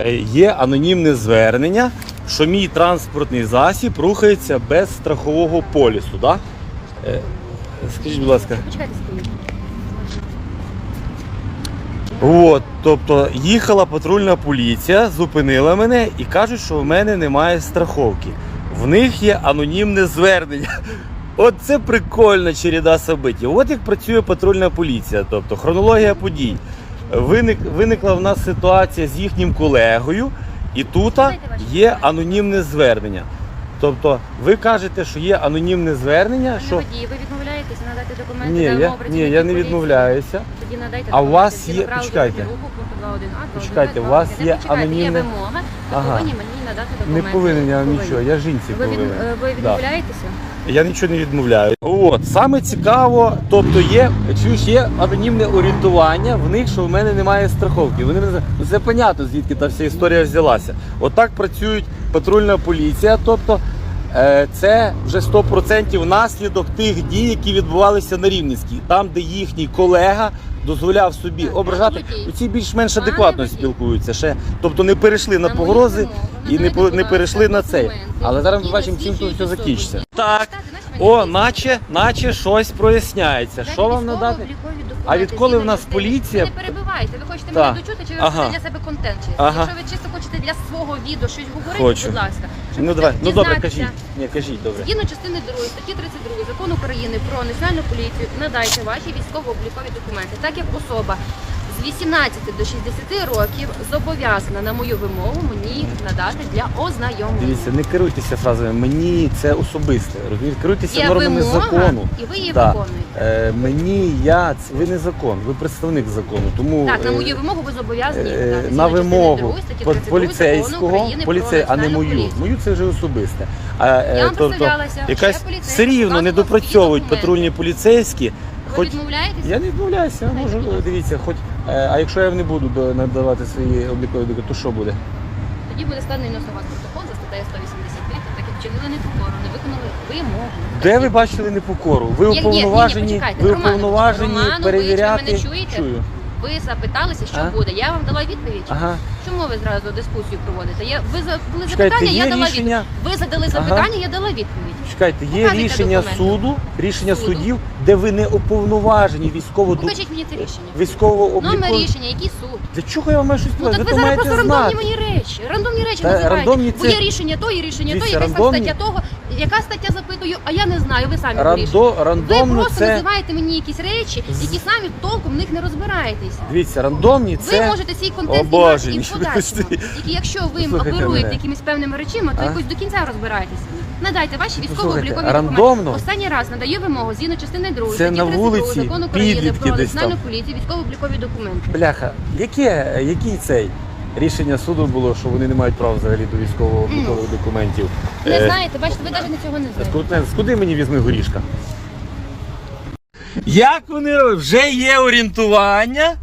е, є анонімне звернення, що мій транспортний засіб рухається без страхового полісу. Да? Е, Скажіть, будь ласка. От, тобто їхала патрульна поліція, зупинила мене і кажуть, що в мене немає страховки. В них є анонімне звернення. От це прикольна череда событий. От як працює патрульна поліція, тобто хронологія подій. Виник, виникла в нас ситуація з їхнім колегою, і тут є анонімне звернення. Тобто, ви кажете, що є анонімне звернення, Пане що водій, ви відмовляєтеся надати документи ні, на я, ні, я не поліції? відмовляюся. Тоді надайте А у вас є- почекайте. дорожнього руху, пункту 2.1а, Почекайте, у вас є анонімне- вимога, ви Ага. повинні мені надати Не документи. повинен я Повинні. нічого, я жінці Ви, від, повинен. е, ви Да. відмовляєтеся? Я нічого не відмовляю. От саме цікаво, тобто є чуєш, є анонімне орієнтування в них, що в мене немає страховки. Вони не знають. ну це понятно, звідки та вся історія взялася. Отак працюють патрульна поліція. Тобто е, це вже 100% наслідок тих дій, які відбувалися на Рівненській, там, де їхній колега дозволяв собі ображати. водій. Ці більш-менш адекватно спілкуються ще. Тобто не перейшли на погрози і не, по- не перейшли на цей. Але зараз ми бачимо, чим тут все закінчиться. Так. О, наче, наче щось проясняється. Що вам надати? А відколи в нас поліція- Ви не перебивайте, ви хочете Так. мене дочути, чи ви Ага. хочете для себе контент чисто? Ага. Якщо ви чисто хочете для свого відео щось говорити, Хочу. будь ласка. щоб Ну давай, ну добре, дізнатися, кажіть. Ні, кажіть, добре. Згідно частини 2 статті 32 закону України про національну поліцію надайте ваші військово-облікові документи, так як особа 18 до 60 років зобов'язана на мою вимогу мені їх надати для ознайомлення. Дивіться, не керуйтеся фразами. Мені це особисте. Розумієте? Керуйтеся Є нормами вимога, закону. і ви її Да. виконуєте. Е, мені я ви не закон, ви представник закону. Тому Так, на е, мою вимогу ви зобов'язані їх е, надати. на Згідно частини вимогу другої статті 32 закону поліцейського, України про поліцей, а не національну мою. поліцію. Мою це вже особисте. А, е, Я вам тобто, представлялася, що якась я все рівно не допрацьовують свої документи. патрульні поліцейські. Ви Хоч відмовляєтеся? Я не відмовляюся, Дайте, можу будь ласка. дивіться, хоч а якщо я не буду надавати свої облікові доки, то що буде? Тоді буде складений на вас протокол за статтею 183, так як вчинили непокору, не виконали вимогу. Де ви бачили непокору? Ви Ні, ні, ні, ні, уповноважені, ви уповноважені перевіряти. чи ви мене чуєте? Чую. Ви запиталися, що А? буде. Я вам дала відповідь. Ага. Чому ви зразу дискусію проводите? Я ви за- були Чекайте, запитання, є я дала рішення? відповідь. Ви задали Ага. запитання, я дала відповідь. Чекайте, є Показуйте рішення документи. суду, рішення Суду. судів, де ви не уповноважені військово Покажіть мені це рішення. військово Номер рішення, який суд? Для чого я вам маю щось Ну сказати? так ви ви то зараз маєте просто рандомні знати. мені речі. Рандомні речі Та називаєте. рандомні Бо це- є рішення то, є рішення то, Дивіться, якась там рандомні- стаття того. Яка стаття запитую, а я не знаю, ви самі Рандо, вирішуєте. Ви просто це називаєте мені якісь речі, які самі толком в них не розбираєтесь. дивіться, рандомні Ви це можете свій контент О, Боже знімати і подальшому. Тільки якщо ви Послухайте оперуєте мене. якимись певними речами, то А? якось до кінця розбирайтеся. Надайте ваші військово-облікові Послухайте, документи. Останній раз надаю вимогу згідно частини 2 Це статті на 32 вулиці закону України підлітки про десь там. національну поліцію, військово-облікові документи. бляха. Яке, який цей рішення суду було, що вони не мають права взагалі до військово облікових документів? Не Е, знаєте, бачите, ви навіть цього не знаєте. Скрутне, скуди мені візьми горішка? Як вони роблять? Вже є орієнтування,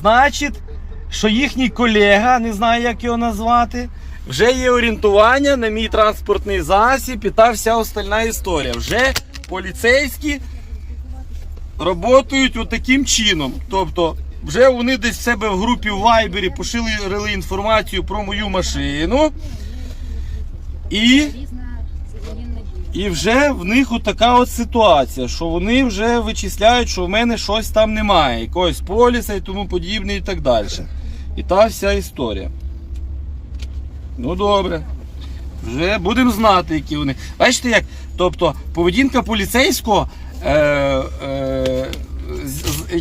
значить, що їхній колега, не знаю, як його назвати, вже є орієнтування на мій транспортний засіб і та вся остальна історія. Вже поліцейські працюють отаким чином. Тобто, вже вони десь в себе в групі в Вайбері поширили інформацію про мою машину. І і вже в них отака от ситуація, що вони вже вичисляють, що в мене щось там немає, якогось поліса і тому подібне і так далі. І та вся історія. Ну добре. Вже будемо знати, які вони. Бачите як? Тобто поведінка поліцейського, е, е,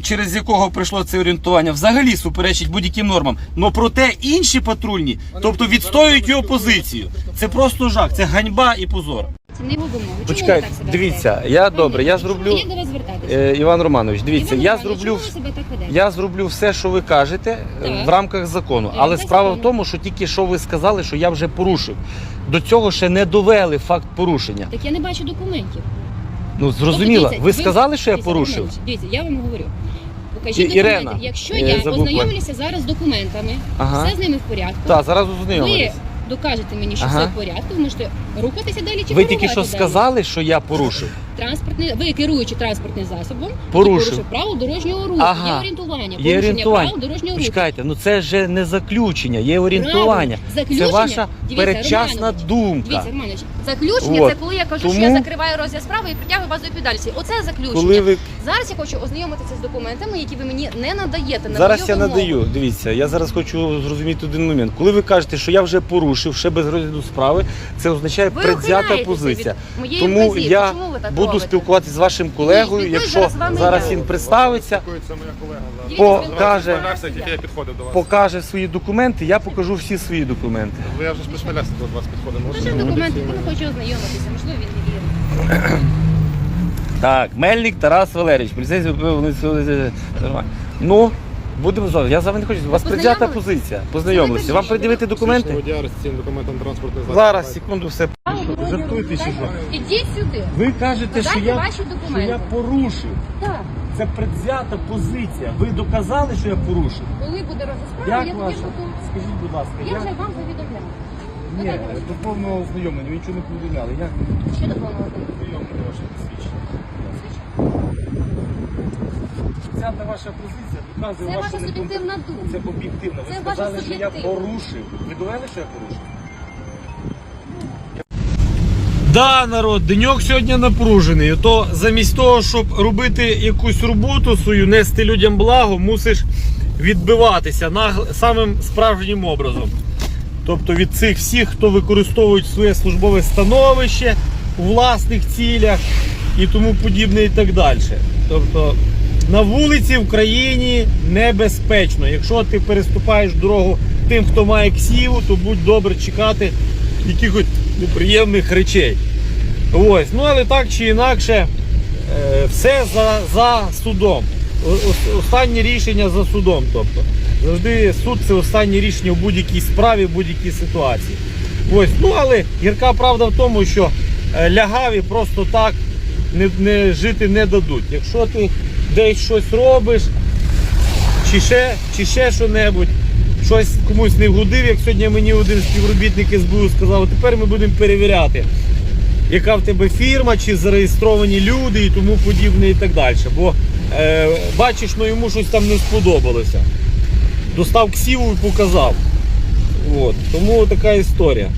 через якого прийшло це орієнтування, взагалі суперечить будь-яким нормам. Но проте інші патрульні, тобто відстоюють його позицію. Це просто жах, це ганьба і позор. Це не будемо. Чому Почекайте, ви так себе дивіться, ведете? я добре, я зроблю- Як до вас звертатися? Е, Іван Романович, дивіться, Іван я Іванович, зроблю чому ви себе так ведете? Я зроблю все, що ви кажете е, Так. в рамках закону. Але справа в тому, що тільки що ви сказали, що я вже порушив. До цього ще не довели факт порушення. Так я не бачу документів. Ну зрозуміло, дивіться, ви сказали, що я Дивіться, порушив. Романович, Дивіться, я вам говорю. Покажіть Ірена, документи. Якщо е, я забув ознайомлюся зараз з документами, Ага. все з ними в порядку. Так, зараз Ви ознайомились. докажете мені, що Ага. все в порядку, ви можете рухатися далі чи Ви тільки що керувати далі. сказали, що я порушив. Транспортний, ви керуючи транспортним засобом, Порушив. порушив правил дорожнього руху. Ага. Є орієнтування. Є порушення орієнтування. правил дорожнього руху. Почекайте, ну це ж не заключення, є орієнтування. Правильно. Заключення? Це ваша Дивіться, передчасна Романович, думка. Дивіться, Романович, заключення От. це коли я кажу, що Тому- я закриваю розгляд справи і притягую вас до відповідальності. Оце заключення. Коли ви Зараз я хочу ознайомитися з документами, які ви мені не надаєте. На зараз мою я вимогу. надаю. Дивіться, я зараз хочу зрозуміти один момент. Коли ви кажете, що я вже порушив ще без розгляду справи, це означає Ви предвзята ухиляєтеся позиція. від моєї Тому я Чому ви так буду робите? спілкуватися з вашим колегою. Ні, Якщо зараз з зараз він представиться, колега покаже, я підходив до вас. покаже свої документи, я покажу всі свої документи. Ви я вже ж представлявся до вас підходив. Ну, документи, я хочу ознайомитися, можливо, він не вірить. Так, Мельник Тарас Валерійович, поліцейський вони. Ну, будемо зараз. Я з вами не хочу. У вас предвзята позиція. Познайомилися. Вам пред'явити документи? Зараз, секунду, все. Жартуєте чи що? Ідіть сюди. Ви кажете, що я, ваші що документи. я порушив. Так. Це предвзята позиція. Ви доказали, що я порушив? Коли буде розгляд справи, я Як тоді ваша? буду. Скажіть, будь ласка, Я як? вже вам повідомляла. Ні, Додайте ваші. до повного ознайомлення, ви нічого не повідомляли. Як Що доповнувати? ознайомлення ваше посвідчення? Предвзята ваша позиція доказує Це вашу ваша некомпетентність. суб'єктивна думка. Це об'єктивно. Ви Це ваша сказали, що я суб'єктивна. порушив. Ви довели, що я порушив? Да, народ, деньок сьогодні напружений. То замість того, щоб робити якусь роботу свою, нести людям благо, мусиш відбиватися нагл- самим справжнім образом. Тобто від цих всіх, хто використовують своє службове становище у власних цілях і тому подібне, і так далі. Тобто на вулиці в країні небезпечно. Якщо ти переступаєш дорогу тим, хто має ксіву, то будь добре чекати якихось неприємних речей. Ось, ну але так чи інакше, е, все за, за судом. Останнє рішення за судом. Тобто. Завжди суд це останнє рішення в будь-якій справі, в будь-якій ситуації. Ось, ну але гірка правда в тому, що е, лягаві просто так не, не жити не дадуть. Якщо ти десь щось робиш, чи ще, чи ще що-небудь, щось комусь не вгодив, як сьогодні мені один співробітник СБУ сказав, тепер ми будемо перевіряти, яка в тебе фірма, чи зареєстровані люди і тому подібне і так далі. Бо е, бачиш, ну йому щось там не сподобалося. Достав ксіву і показав. От. Тому така історія.